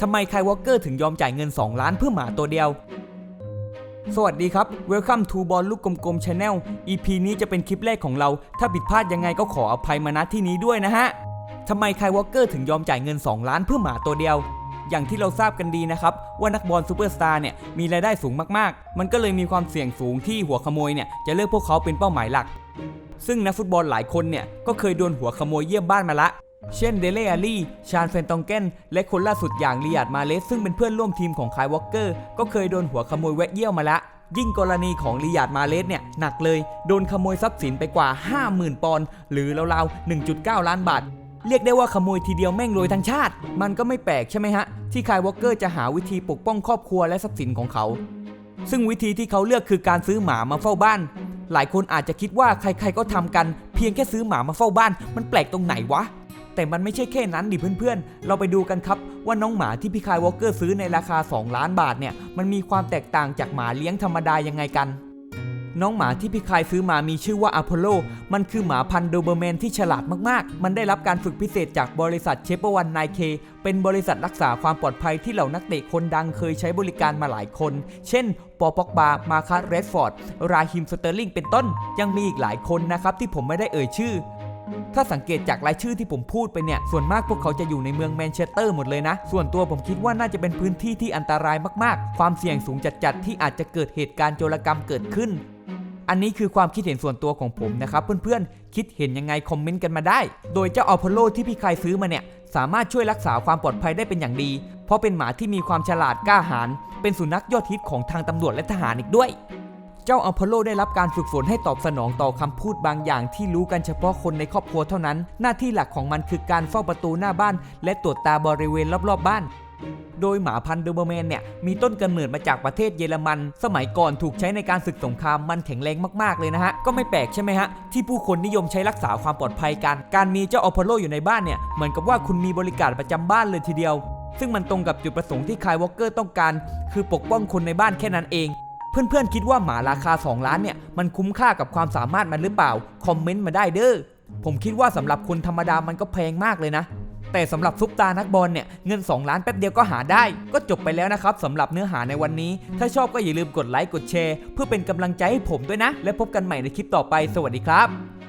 ทำไมไคยวอลเกอร์ถึงยอมจ่ายเงิน 2 ล้านเพื่อหมาตัวเดียว สวัสดีครับ Welcome to บอลลูกกลมๆ Channel EP นี้จะเป็นคลิปแรกของเรา ถ้าผิดพลาดยังไงก็ขออภัยมาณที่นี้ด้วยนะฮะทำไมไคยวอลเกอร์ถึงยอมจ่ายเงิน 2 ล้านเพื่อหมาตัวเดียว อย่างที่เราทราบกันดีนะครับ ว่านักบอลซูเปอร์สตาร์เนี่ยมีรายได้สูงมากๆ มันก็เลยมีความเสี่ยงสูงที่หัวขโมยเนี่ยจะเลือกพวกเขาเป็นเป้าหมายหลัก ซึ่งนักฟุตบอลหลายคนเนี่ยก็เคยโดนหัวขโมยเยี่ยมบ้านมาละ เช่นเดเลอาลีชานเฟนตองเกนและคนล่าสุดอย่างลียาดมาเลสซึ่งเป็นเพื่อนร่วมทีมของคายวอลเกอร์ก็เคยโดนหัวขโมยแวะเยี่ยวมาละ ยิ่งกรณีของลียาดมาเลสเนี่ย หนักเลย โดนขโมยทรัพย์สินไปกว่า 50,000 ปอนด์หรือราวๆ 1.9 ล้านบาท เรียกได้ว่าขโมยทีเดียวแม่งรวยทั้งชาติ มันก็ไม่แปลกใช่ไหมฮะ ที่คายวอลเกอร์จะหาวิธีปกป้องครอบครัวและทรัพย์สินของเขา ซึ่งวิธีที่เขาเลือกคือการซื้อหมามาเฝ้าบ้าน หลายคนอาจจะคิดว่าใครๆก็ทำกัน เพียงแค่ซื้อหมามาเฝ้าบ้าน มันแปลกตรงไหนวะ แต่มันไม่ใช่แค่นั้นดิเพื่อนๆ เราไปดูกันครับ ว่าน้องหมาที่พี่คายวอลเกอร์ซื้อในราคา 2 ล้านบาทเนี่ยมันมีความแตกต่างจากหมาเลี้ยงธรรมดายังไงกันน้องหมาที่พี่คายซื้อมามีชื่อว่าอพอลโล มันคือหมาพันธุ์โดเบอร์แมนที่ฉลาดมากๆ มันได้รับการฝึกพิเศษจากบริษัทเชปวันไนเค เป็นบริษัทรักษาความปลอดภัยที่เหล่านักเตะคนดังเคยใช้บริการมาหลายคน เช่น ปอปอกบา มาคัสเรดฟอร์ด ราฮิมสเตอร์ลิง เป็นต้น ยังมีอีกหลายคนนะครับที่ผมไม่ได้เอ่ยชื่อ ถ้าสังเกตจากรายชื่อที่ผมพูดไปเนี่ย ส่วนมากพวกเขาจะอยู่ในเมืองแมนเชสเตอร์หมดเลยนะ ส่วนตัวผมคิดว่าน่าจะเป็นพื้นที่ที่อันตรายมากๆ ความเสี่ยงสูงจัดๆที่อาจจะเกิดเหตุการณ์โจรกรรมเกิดขึ้น อันนี้คือความคิดเห็นส่วนตัวของผมนะครับเพื่อนๆ คิดเห็นยังไงคอมเมนต์กันมาได้ โดยเจ้าอพอลโลที่พี่ใครซื้อมาเนี่ยสามารถช่วยรักษาความปลอดภัยได้เป็นอย่างดี เพราะเป็นหมาที่มีความฉลาดกล้าหาญ เป็นสุนัขยอดฮิตของทางตำรวจและทหารอีกด้วย เจ้าอพอลโลได้รับการฝึกฝนให้ตอบสนองต่อคำพูดบางอย่างที่รู้กันเฉพาะคนในครอบครัวเท่านั้น หน้าที่หลักของมันคือการเฝ้าประตูหน้าบ้าน และตรวจตาบริเวณรอบๆบ้านโดยหมาพันธุ์โดเบอร์แมนเนี่ยมีต้นกำเนิดมาจากประเทศเยอรมัน สมัยก่อนถูกใช้ในการศึกสงครามมันแข็งแรงมากๆเลยนะฮะ ก็ไม่แปลกใช่ไหมฮะ ที่ผู้คนนิยมใช้รักษาความปลอดภัยกัน การมีเจ้าอพอลโลอยู่ในบ้านเนี่ย เหมือนกับว่าคุณมีบริการประจำบ้านเลยทีเดียว ซึ่งมันตรงกับจุดประสงค์ที่คายวอลเกอร์ต้องการ คือปกป้องคนในบ้านแค่นั้นเอง เพื่อนๆคิดว่าหมาราคา 2 ล้านเนี่ยมันคุ้มค่ากับความสามารถมันหรือเปล่า คอมเมนต์มาได้เด้อ ผมคิดว่าสำหรับคนธรรมดามันก็แพงมากเลยนะ แต่สำหรับซุปตานักบอลเนี่ยเงิน 2 ล้านแป๊บเดียวก็หาได้ ก็จบไปแล้วนะครับสำหรับเนื้อหาในวันนี้ ถ้าชอบก็อย่าลืมกดไลค์กดแชร์ เพื่อเป็นกำลังใจให้ผมด้วยนะ และพบกันใหม่ในคลิปต่อไป สวัสดีครับ